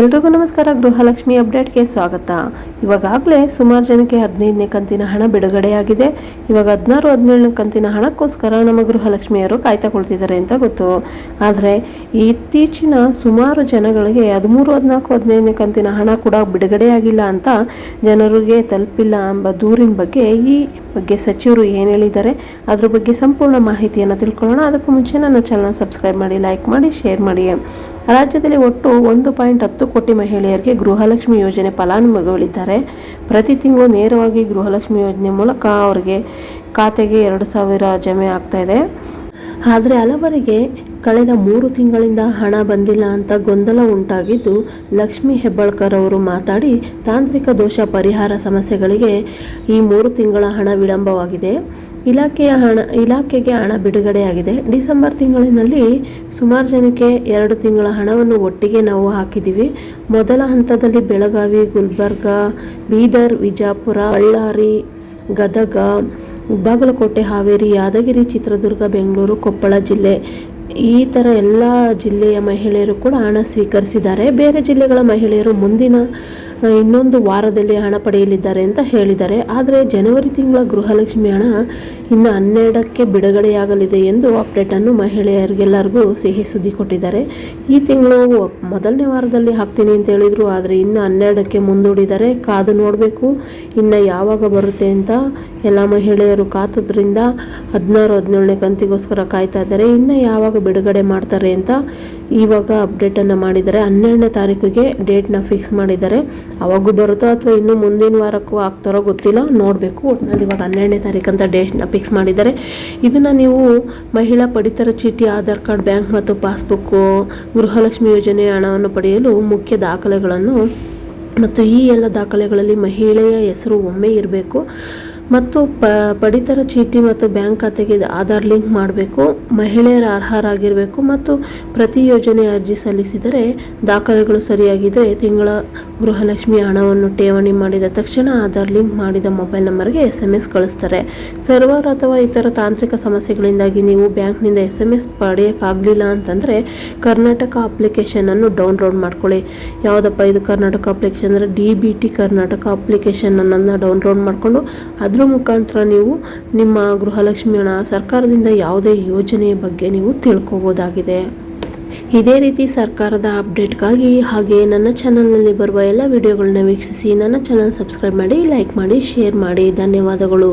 ಎಲ್ರಿಗೂ ನಮಸ್ಕಾರ, ಗೃಹಲಕ್ಷ್ಮಿ ಅಪ್ಡೇಟ್ಗೆ ಸ್ವಾಗತ. ಇವಾಗಲೇ ಸುಮಾರು ಜನಕ್ಕೆ ಹದಿನೈದನೇ ಕಂತಿನ ಹಣ ಬಿಡುಗಡೆಯಾಗಿದೆ. ಇವಾಗ ಹದಿನಾರು, ಹದಿನೇಳನೇ ಕಂತಿನ ಹಣಕ್ಕೋಸ್ಕರ ನಮ್ಮ ಗೃಹಲಕ್ಷ್ಮಿಯವರು ಕಾಯ್ತಾ ಕುಳಿತಿದ್ದಾರೆ ಅಂತ ಗೊತ್ತು. ಆದರೆ ಇತ್ತೀಚಿನ ಸುಮಾರು ಜನಗಳಿಗೆ ಹದಿಮೂರು, ಹದಿನಾಲ್ಕು, ಹದಿನೈದನೇ ಕಂತಿನ ಹಣ ಕೂಡ ಬಿಡುಗಡೆಯಾಗಿಲ್ಲ ಅಂತ ಜನರಿಗೆ ತಲುಪಿಲ್ಲ ಎಂಬ ದೂರಿನ ಬಗ್ಗೆ ಈ ಬಗ್ಗೆ ಸಚಿವರು ಏನು ಹೇಳಿದ್ದಾರೆ, ಅದ್ರ ಬಗ್ಗೆ ಸಂಪೂರ್ಣ ಮಾಹಿತಿಯನ್ನು ತಿಳ್ಕೊಳ್ಳೋಣ. ಅದಕ್ಕೂ ಮುಂಚೆ ನನ್ನ ಚಾನಲ್ ಸಬ್ಸ್ಕ್ರೈಬ್ ಮಾಡಿ ಲೈಕ್ ಮಾಡಿ ಶೇರ್ ಮಾಡಿ. ರಾಜ್ಯದಲ್ಲಿ ಒಟ್ಟು ಒಂದು ಪಾಯಿಂಟ್ ಹತ್ತು ಕೋಟಿ ಮಹಿಳೆಯರಿಗೆ ಗೃಹಲಕ್ಷ್ಮಿ ಯೋಜನೆ ಫಲಾನುಭವಿಗಳಿದ್ದಾರೆ. ಪ್ರತಿ ತಿಂಗಳು ನೇರವಾಗಿ ಗೃಹಲಕ್ಷ್ಮಿ ಯೋಜನೆ ಮೂಲಕ ಅವರಿಗೆ ಖಾತೆಗೆ ಎರಡು ಸಾವಿರ ಜಮೆ ಆಗ್ತಾ ಇದೆ. ಆದರೆ ಹಲವರಿಗೆ ಕಳೆದ ಮೂರು ತಿಂಗಳಿಂದ ಹಣ ಬಂದಿಲ್ಲ ಅಂತ ಗೊಂದಲ ಉಂಟಾಗಿದ್ದು ಲಕ್ಷ್ಮಿ ಹೆಬ್ಬಾಳ್ಕರ್ ಅವರು ಮಾತಾಡಿ, ತಾಂತ್ರಿಕ ದೋಷ ಪರಿಹಾರ ಸಮಸ್ಯೆಗಳಿಗೆ ಈ ಮೂರು ತಿಂಗಳ ಹಣ ವಿಳಂಬವಾಗಿದೆ. ಇಲಾಖೆಯ ಹಣ, ಇಲಾಖೆಗೆ ಹಣ ಬಿಡುಗಡೆಯಾಗಿದೆ. ಡಿಸೆಂಬರ್ ತಿಂಗಳಿನಲ್ಲಿ ಸುಮಾರು ಜನಕ್ಕೆ ಎರಡು ತಿಂಗಳ ಹಣವನ್ನು ಒಟ್ಟಿಗೆ ನಾವು ಹಾಕಿದ್ದೀವಿ. ಮೊದಲ ಹಂತದಲ್ಲಿ ಬೆಳಗಾವಿ, ಗುಲ್ಬರ್ಗ, ಬೀದರ್, ವಿಜಾಪುರ, ಬಳ್ಳಾರಿ, ಗದಗ, ಬಾಗಲಕೋಟೆ, ಹಾವೇರಿ, ಯಾದಗಿರಿ, ಚಿತ್ರದುರ್ಗ, ಬೆಂಗಳೂರು, ಕೊಪ್ಪಳ ಜಿಲ್ಲೆ ಈ ಥರ ಎಲ್ಲ ಜಿಲ್ಲೆಯ ಮಹಿಳೆಯರು ಕೂಡ ಹಣ ಸ್ವೀಕರಿಸಿದ್ದಾರೆ. ಬೇರೆ ಜಿಲ್ಲೆಗಳ ಮಹಿಳೆಯರು ಮುಂದಿನ ಇನ್ನೊಂದು ವಾರದಲ್ಲಿ ಹಣ ಪಡೆಯಲಿದ್ದಾರೆ ಅಂತ ಹೇಳಿದ್ದಾರೆ. ಆದರೆ ಜನವರಿ ತಿಂಗಳ ಗೃಹಲಕ್ಷ್ಮಿ ಹಣ ಇನ್ನು ಹನ್ನೆರಡಕ್ಕೆ ಬಿಡುಗಡೆಯಾಗಲಿದೆ ಎಂದು ಅಪ್ಡೇಟನ್ನು ಮಹಿಳೆಯರಿಗೆಲ್ಲರಿಗೂ ಸಿಹಿ ಸುದ್ದಿ ಕೊಟ್ಟಿದ್ದಾರೆ. ಈ ತಿಂಗಳು ಮೊದಲನೇ ವಾರದಲ್ಲಿ ಹಾಕ್ತೀನಿ ಅಂತ ಹೇಳಿದರು, ಆದರೆ ಇನ್ನು ಹನ್ನೆರಡಕ್ಕೆ ಮುಂದೂಡಿದ್ದಾರೆ. ಕಾದು ನೋಡಬೇಕು ಇನ್ನು ಯಾವಾಗ ಬರುತ್ತೆ ಅಂತ ಎಲ್ಲ ಮಹಿಳೆಯರು ಕಾತದ್ರಿಂದ ಹದಿನಾರು, ಹದಿನೇಳನೇ ಕಂತಿಗೋಸ್ಕರ ಕಾಯ್ತಾ ಇದ್ದಾರೆ. ಇನ್ನು ಯಾವಾಗ ಬಿಡುಗಡೆ ಮಾಡ್ತಾರೆ ಅಂತ ಇವಾಗ ಅಪ್ಡೇಟನ್ನು ಮಾಡಿದ್ದಾರೆ. ಹನ್ನೆರಡನೇ ತಾರೀಕಿಗೆ ಡೇಟ್ನ ಫಿಕ್ಸ್ ಮಾಡಿದ್ದಾರೆ. ಅವಾಗೂ ಬರುತ್ತೋ ಅಥವಾ ಇನ್ನು ಮುಂದಿನ ವಾರಕ್ಕೂ ಆಗ್ತಾರೋ ಗೊತ್ತಿಲ್ಲ. ನೋಡಬೇಕು. ಒಟ್ಟಿನಲ್ಲಿ ಇವಾಗ ಹನ್ನೆರಡನೇ ತಾರೀಕು ಅಂತ ಡೇಟ್ನ ಫಿಕ್ಸ್ ಮಾಡಿದ್ದಾರೆ. ಇದನ್ನು ನೀವು ಮಹಿಳಾ ಪಡಿತರ ಚೀಟಿ, ಆಧಾರ್ ಕಾರ್ಡ್, ಬ್ಯಾಂಕ್ ಮತ್ತು ಪಾಸ್ಬುಕ್ಕು ಗೃಹಲಕ್ಷ್ಮಿ ಯೋಜನೆಯ ಹಣವನ್ನು ಪಡೆಯಲು ಮುಖ್ಯ ದಾಖಲೆಗಳನ್ನು ಮತ್ತು ಈ ಎಲ್ಲ ದಾಖಲೆಗಳಲ್ಲಿ ಮಹಿಳೆಯ ಹೆಸರು ಒಮ್ಮೆ ಇರಬೇಕು. ಮತ್ತು ಪ, ಪಡಿತರ ಚೀಟಿ ಮತ್ತು ಬ್ಯಾಂಕ್ ಖಾತೆಗೆ ಆಧಾರ್ ಲಿಂಕ್ ಮಾಡಬೇಕು, ಮಹಿಳೆಯರ ಅರ್ಹರಾಗಿರಬೇಕು ಮತ್ತು ಪ್ರತಿ ಯೋಜನೆ ಅರ್ಜಿ ಸಲ್ಲಿಸಿದರೆ ದಾಖಲೆಗಳು ಸರಿಯಾಗಿದ್ದರೆ ತಿಂಗಳ ಗೃಹಲಕ್ಷ್ಮಿ ಹಣವನ್ನು ಠೇವಣಿ ಮಾಡಿದ ತಕ್ಷಣ ಆಧಾರ್ ಲಿಂಕ್ ಮಾಡಿದ ಮೊಬೈಲ್ ನಂಬರ್ಗೆ ಎಸ್ ಎಂ ಎಸ್ ಕಳಿಸ್ತಾರೆ. ಸರ್ವರ್ ಅಥವಾ ಇತರ ತಾಂತ್ರಿಕ ಸಮಸ್ಯೆಗಳಿಂದಾಗಿ ನೀವು ಬ್ಯಾಂಕ್ನಿಂದ ಎಸ್ ಎಂ ಎಸ್ ಪಡೆಯೋಕ್ಕಾಗಲಿಲ್ಲ ಅಂತಂದರೆ ಕರ್ನಾಟಕ ಅಪ್ಲಿಕೇಶನನ್ನು ಡೌನ್ಲೋಡ್ ಮಾಡ್ಕೊಳ್ಳಿ. ಯಾವುದಪ್ಪ ಇದು ಕರ್ನಾಟಕ ಅಪ್ಲಿಕೇಶನ್ ಅಂದರೆ ಡಿ ಬಿ ಟಿ ಕರ್ನಾಟಕ ಅಪ್ಲಿಕೇಶನನ್ನು ಡೌನ್ಲೋಡ್ ಮಾಡಿಕೊಂಡು ಅದ್ರ ಮುಖಾಂತರ ನೀವು ನಿಮ್ಮ ಗೃಹಲಕ್ಷ್ಮಿ ಹಣ ಸರ್ಕಾರದಿಂದ ಯಾವುದೇ ಯೋಜನೆಯ ಬಗ್ಗೆ ನೀವು ತಿಳ್ಕೊಬೋದಾಗಿದೆ. ಇದೇ ರೀತಿ ಸರ್ಕಾರದ ಅಪ್ಡೇಟ್ಗಾಗಿ ಹಾಗೆ ನನ್ನ ಚಾನಲ್ನಲ್ಲಿ ಬರುವ ಎಲ್ಲ ವಿಡಿಯೋಗಳನ್ನ ವೀಕ್ಷಿಸಿ ನನ್ನ ಚಾನಲ್ ಸಬ್ಸ್ಕ್ರೈಬ್ ಮಾಡಿ, ಲೈಕ್ ಮಾಡಿ, ಶೇರ್ ಮಾಡಿ. ಧನ್ಯವಾದಗಳು.